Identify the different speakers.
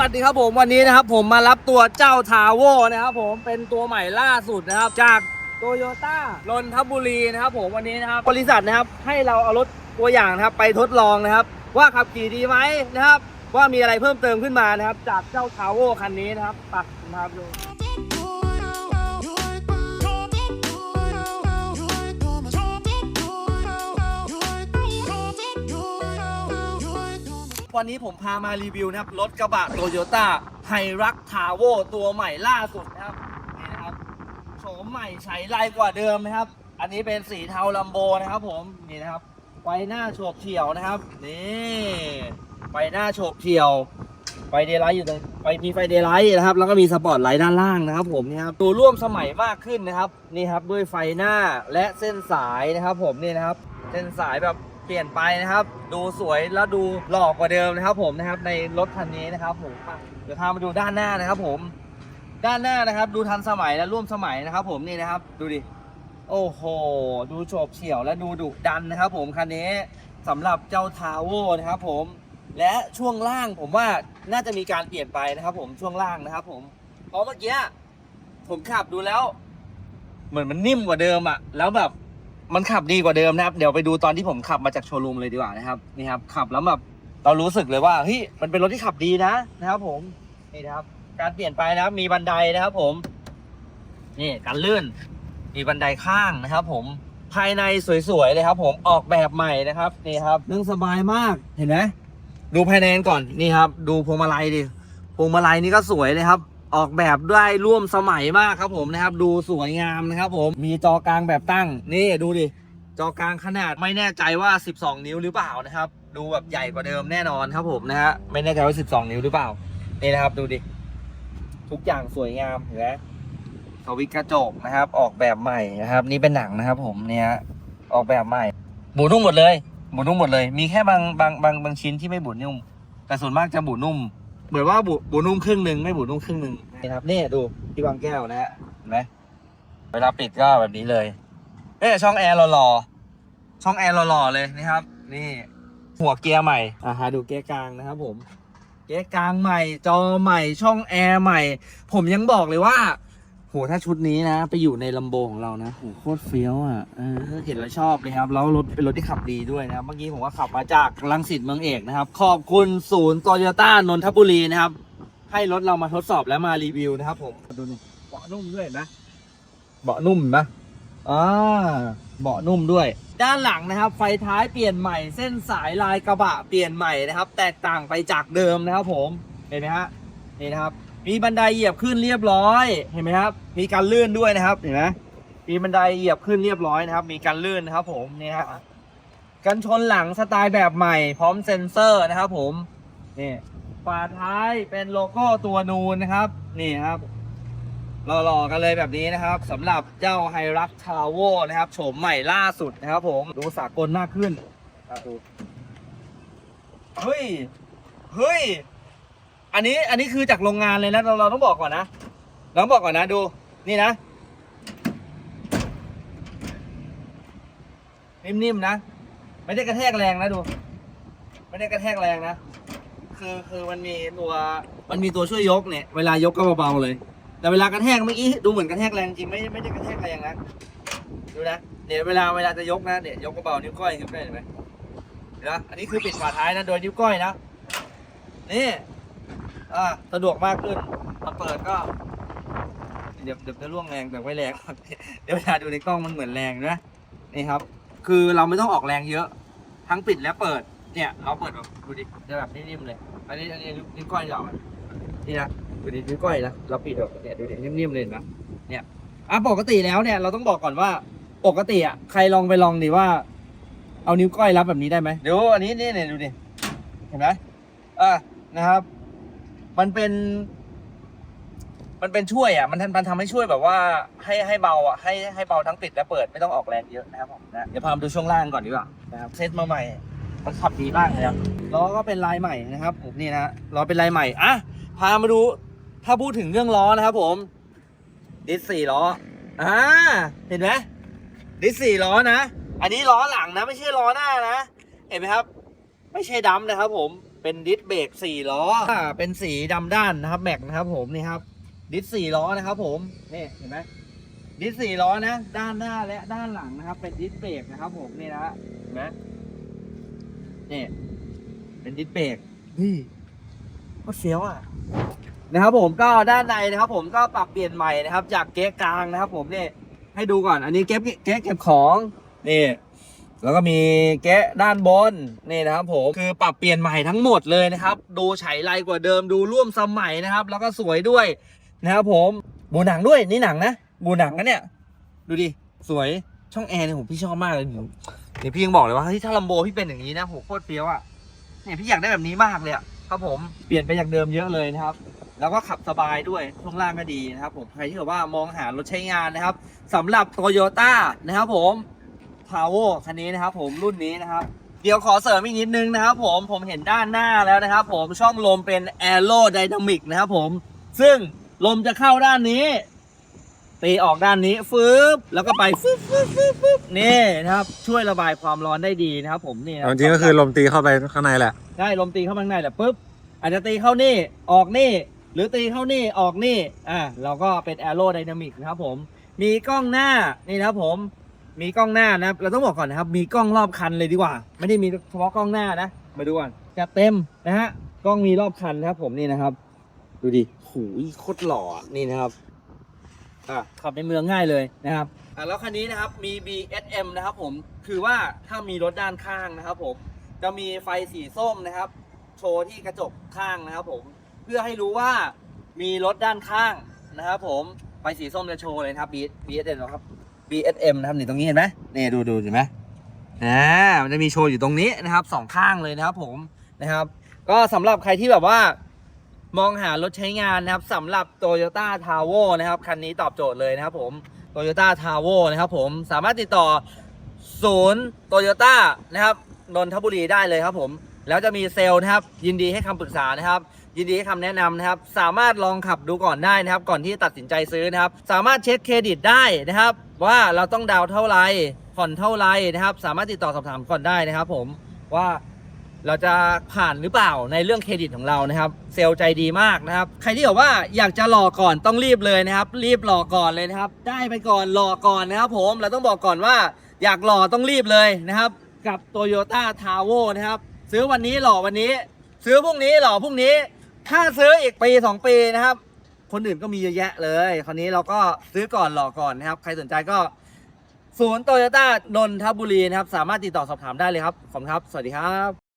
Speaker 1: วัสดีครับผมวันนี้นะครับผมมารับตัวเจ้าทาวโวนะครับผมเป็นตัวใหม่ล่าสุดนะครับ จากโตโยต้านนทบุรีนะครับผมวันนี้นะครับบริษัทนะครับให้เราเอารถตัวอย่างนะครับไปทดลองนะครับ ว่าขับขี่ดีไหมนะครับ ว่ามีอะไรเพิ่มเติมขึ้นมานะครับ จากเจ้าทาวโวคันนี้นะครับปักนะครับดู วันนี้ผมพามารีวิวนะครับรถกระบะโตโยต้าไฮรักทาโวตัวใหม่ล่าสุดนะครับนี่นะครับโฉมใหม่ใช้ลายกว่าเดิมนะครับ อันนี้เป็นสีเทาลัมโบนะครับ ผมนี่นะครับไฟหน้าโฉบเฉี่ยวนะครับนี่ไฟหน้าโฉบเฉี่ยวไฟเดย์ไลท์อยู่ตรงไฟมีไฟเดย์ไลท์นะครับ แล้วก็มีสปอตไลท์ด้านล่างนะครับ ผมนี่ครับตัวร่วมสมัยมากขึ้นนะครับนี่ครับด้วยไฟหน้าและเส้นสายนะครับ ผมนี่นะครับ เส้นสายแบบ เปลี่ยนไปนะครับ ดูสวยแล้วดูหล่อกว่าเดิมนะครับ ผมนะครับในรถคันนี้นะครับผมเดี๋ยวพามาดูด้านหน้านะครับ ผม ด้านหน้านะครับ ดูทันสมัยและร่วมสมัยนะครับ ผมนี่นะครับ ดูดิโอ้โห ดูโฉบเฉี่ยวและดูดุดันนะครับ ผมคันนี้สำหรับเจ้าทาวโวอร์นะครับ ผมและช่วงล่างผมว่าน่าจะมีการเปลี่ยนไปนะครับ ผมช่วงล่างนะครับ ผมเพราะเมื่อกี้ผมขับดูแล้ว เหมือนมันนิ่มกว่าเดิมอะแล้วแบบ มันขับดีกว่าเดิมนะครับ เดี๋ยวไปดูตอนที่ผมขับมาจากโชว์รูมเลยดีกว่านะครับนี่ครับ ขับแล้วแบบเรารู้สึกเลยว่าเฮ้ยมันเป็นรถที่ขับดีนะนะครับผมนี่นะครับ การเปลี่ยนไปนะครับ มีบันไดนะครับ ผม นี่การลื่น มีบันไดข้างนะครับ ผมภายในสวยๆเลยครับ ผมออกแบบใหม่นะครับนี่ครับนั่งสบายมากเห็นไหมดูภายในกันก่อนนี่ครับ ดูพวงมาลัยดิพวงมาลัยนี่ก็สวยเลยครับ ออกแบบได้ร่วมสมัยมากครับผมนะครับ ดูสวยงามนะครับผมมีจอกลางแบบตั้ง นี่ดูดิ จอกลางขนาดไม่แน่ใจว่า 12 นิ้วหรือเปล่านะครับ ดูแบบใหญ่กว่าเดิมแน่นอนครับผมนะฮะไม่แน่ใจว่า 12 นิ้วหรือเปล่านี่นะครับดูดิ ทุกอย่างสวยงามเห็นไหมสวิตกระจกนะครับ ออกแบบใหม่นะครับ นี่เป็นหนังนะครับ ผมเนี่ยออกแบบใหม่บูนุ่มหมดเลยบูนุ่มหมดเลย มีแค่บางบางบางบางชิ้นที่ไม่บูนุ่ม แต่ส่วนมากจะบูนุ่ม เหมือนว่าบูบูนุ่มครึ่งหนึ่งไม่บูนุ่มครึ่งหนึ่งนะครับนี่ดูที่บางแก้วนะฮะเห็นไหมเวลาปิดก็แบบนี้เลยเอ๊ะช่องแอร์หล่อๆช่องแอร์หล่อๆเลยนะครับ นี่ หัวเกียร์ใหม่อ่าฮะดูเกียร์กลางนะครับ ผม เกียร์กลางใหม่ จอใหม่ ช่องแอร์ใหม่ ผมยังบอกเลยว่า โหถ้าชุดนี้นะ ไปอยู่ในลำโบของเรานะโหโคตรเฟี้ยวอะเออเห็นแล้วชอบเลยครับแล้วรถเป็นรถที่ขับดีด้วยนะครับเมื่อกี้ผมก็ขับมาจากลังสิตเมืองเอกนะครับ ขอบคุณศูนย์โตโยต้านนทบุรีนะครับ ให้รถเรามาทดสอบและมารีวิวนะครับ ผมดูนี่เบาะนุ่มด้วยนะ เบาะนุ่มนะอ่าเบาะนุ่มด้วย ด้านหลังนะครับ ไฟท้ายเปลี่ยนใหม่ เส้นสายลายกระบะเปลี่ยนใหม่นะครับ แตกต่างไปจากเดิมนะครับ ผมเห็นไหมฮะนี่นะครับ มีบันไดเหยียบขึ้นเรียบร้อยเห็นไหมครับ มีการลื่นด้วยนะครับเห็นไหมมีบันไดเหยียบขึ้นเรียบร้อยนะครับ มีการลื่นนะครับ ผมนี่ฮะกันชนหลังสไตล์แบบใหม่ พร้อมเซ็นเซอร์นะครับผมนี่ฝาท้ายเป็นโลโก้ตัวนูนนะครับนี่ครับหล่อๆกันเลยแบบนี้นะครับสำหรับเจ้าไฮรักทาวเวนะครับโฉมใหม่ล่าสุดนะครับ ผมดูสากลมากขึ้นดูเฮ้ยเฮ้ย อันนี้อันนี้คือจากโรงงานเลยนะเราเราต้องบอกก่อนนะเราต้องบอกก่อนนะดูนี่นะ นิ่มๆนะ ไม่ได้กระแทกแรงนะดู ไม่ได้กระแทกแรงนะ คือคือมันมีตัวมันมีตัวช่วยยกเนี่ย เวลายกก็เบาๆเลย แต่เวลากระแทกเมื่อกี้ดูเหมือนกระแทกแรงจริงไม่ไม่ได้กระแทกแรงนะดูนะเดี๋ยวเวลาเวลาจะยกนะเดี๋ยวยกเบาๆนิ้วก้อยนิ้วก้อยเห็นไหมเห็นไหมอันนี้คือปิดฝาท้ายนะโดยนิ้วก้อยนะนี่ อ่าสะดวกมากขึ้นมาเปิดก็ เดี๋ยวเดี๋ยวจะล่วงแรงแต่ไม่แรงเดี๋ยวเวลาดูในกล้องมันเหมือนแรงนะนี่ครับ คือเราไม่ต้องออกแรงเยอะ ทั้งปิดและเปิด เนี่ยเราเปิดแบบดูดิจะแบบนิ่มๆเลย อันนี้อันนี้นิ้วก้อยเราอะนี่นะดูดินิ้วก้อยนะเราปิดแบบเนี่ยดูดินิ่มๆเลยนะเนี่ยอะปกติแล้วเนี่ยเราต้องบอกก่อนว่าปกติอะใครลองไปลองดิว่า เอานิ้วก้อยรับแบบนี้ได้ไหมเดี๋ยวอันนี้นี่เนี่ยดูดิเห็นไหมอะนะครับ มันเป็น มันเป็นช่วยอะ มันทำมันทำให้ช่วยแบบว่าให้ให้เบาอะให้ให้เบาทั้งปิดและเปิดไม่ต้องออกแรงเยอะนะครับผมนะเดี๋ยวพามาดูช่วงล่างก่อนดีกว่านะครับเซตมาใหม่มันขับดีมากเลยครับล้อก็เป็นลายใหม่นะครับผมนี่นะล้อเป็นลายใหม่อะพามาดูถ้าพูดถึงเรื่องล้อนะครับ ผมดิสสี่ล้ออ่าเห็นไหมดิสสี่ล้อนะ อันนี้ล้อหลังนะ ไม่ใช่ล้อหน้านะ เห็นไหมครับ ไม่ใช่ดำนะครับ ผม เป็นดิสเบรกสี่ล้ออ่าเป็นสีดำด้านนะครับแม็กนะครับผมนี่ครับ ดิสสี่ล้อนะครับ ผมนี่เห็นไหมดิสสี่ล้อนะ ด้านหน้าและด้านหลังนะครับ เป็นดิสเบรกนะครับ ผมนี่นะเห็นไหมนี่เป็นดิสเบรกนี่ก็เฟี้ยวอะนะครับผมก็ด้านในนะครับ ผมก็ปรับเปลี่ยนใหม่นะครับ จากเก๊ะกลางนะครับ ผมนี่ให้ดูก่อน อันนี้เก๊ะเก๊ะเก็บของนี่ แล้วก็มีแกะด้านบนนี่นะครับผมคือปรับเปลี่ยนใหม่ทั้งหมดเลยนะครับ ดูไฉไลกว่าเดิมดูร่วมสมัยนะครับ แล้วก็สวยด้วยนะครับผมบูหนังด้วยนี่หนังนะบูหนังนะเนี่ยดูดิสวยช่องแอร์เนี่ยผมพี่ชอบมากเลยเดี๋ยวพี่ยังบอกเลยว่าเฮ้ยถ้าลัมโบพี่เป็นอย่างนี้นะโหโคตรเฟี้ยวอะเนี่ยพี่อยากได้แบบนี้มากเลยอะครับผมเปลี่ยนไปจากเดิมเยอะเลยนะครับ แล้วก็ขับสบายด้วยช่วงล่างก็ดีนะครับผมใครที่แบบว่ามองหารถใช้งานนะครับสำหรับโตโยต้านะครับผม พาวเวอร์คันนี้นะครับผมรุ่นนี้นะครับ เดี๋ยวขอเสริมอีกนิดนึงนะครับผมผมเห็นด้านหน้าแล้วนะครับผมช่องลมเป็น Aero Dynamic นะครับผมซึ่งลมจะเข้าด้านนี้ตีออกด้านนี้ฟืบแล้วก็ไปฟืบฟืบฟืบฟืบนี่นะครับ ช่วยระบายความร้อนได้ดีนะครับ ผมนี่นะ
Speaker 2: เอาจริงๆก็คือลมตีเข้าไปข้างในแหละ
Speaker 1: ได้ลมตีเข้ามาข้างในแหละปุ๊บอาจจะตีเข้านี่ออกนี่ หรือตีเข้านี่ออกนี่อะเราก็เป็น Aero Dynamic นะครับผมมีกล้องหน้านี่นะครับผม มีกล้องหน้านะครับ เราต้องบอกก่อนนะครับ มีกล้องรอบคันเลยดีกว่า ไม่ได้มีเฉพาะกล้องหน้านะ มาดูก่อนจะเต็มนะฮะ กล้องมีรอบคันนะครับ ผมนี่นะครับ ดูดิหูยโคตรหล่อ นี่นะครับ อะขับในเมืองง่ายเลยนะครับ อะแล้วคันนี้นะครับ มี BSM นะครับ ผม คือว่าถ้ามีรถด้านข้างนะครับ ผม จะมีไฟสีส้มนะครับ โชว์ที่กระจกข้างนะครับ ผม เพื่อให้รู้ว่ามีรถด้านข้างนะครับ ผม ไฟสีส้มจะโชว์เลยนะครับ B- BSM นะครับ BSM นะครับนี่ตรงนี้เห็นไหมนี่ดูดูเห็นไหมอ่ามันจะมีโชว์อยู่ตรงนี้นะครับสองข้างเลยนะครับผมนะครับ ก็สำหรับใครที่แบบว่ามองหารถใช้งานนะครับสำหรับ Toyota t a w o นะครับคันนี้ตอบโจทย์เลยนะครับผม Toyota t a w o นะครับผมสามารถติดต่อศูนย์ Toyota นะครับนนทบุรีได้เลยครับผม แล้วจะมีเซลล์นะครับ ยินดีให้คำปรึกษานะครับ ยินดีให้คำแนะนำนะครับ สามารถลองขับดูก่อนได้นะครับ ก่อนที่ตัดสินใจซื้อนะครับ สามารถเช็คเครดิตได้นะครับ ว่าเราต้องดาวน์เท่าไหร่ผ่อนเท่าไหร่นะครับ สามารถติดต่อสอบถามก่อนได้นะครับ ผมว่าเราจะผ่านหรือเปล่าในเรื่องเครดิตของเรานะครับ เซลใจดีมากนะครับ ใครที่บอกว่าอยากจะหลอกก่อนต้องรีบเลยนะครับ รีบหลอกก่อนเลยนะครับ ได้ไปก่อนหลอกก่อนนะครับ ผมเราต้องบอกก่อนว่าอยากหล่อต้องรีบเลยนะครับ กับ Toyota t a w o นะครับ ซื้อวันนี้หล่อวันนี้ ซื้อพรุ่งนี้หล่อพรุ่งนี้ ถ้าซื้ออีกปี2ปีนะครับ คนอื่นก็มีเยอะแยะเลย คราวนี้เราก็ซื้อก่อนหล่อก่อนนะครับ ใครสนใจก็ศูนย์โตโยต้านนทบุรีนะครับ สามารถติดต่อสอบถามได้เลยครับ ขอบคุณครับ สวัสดีครับ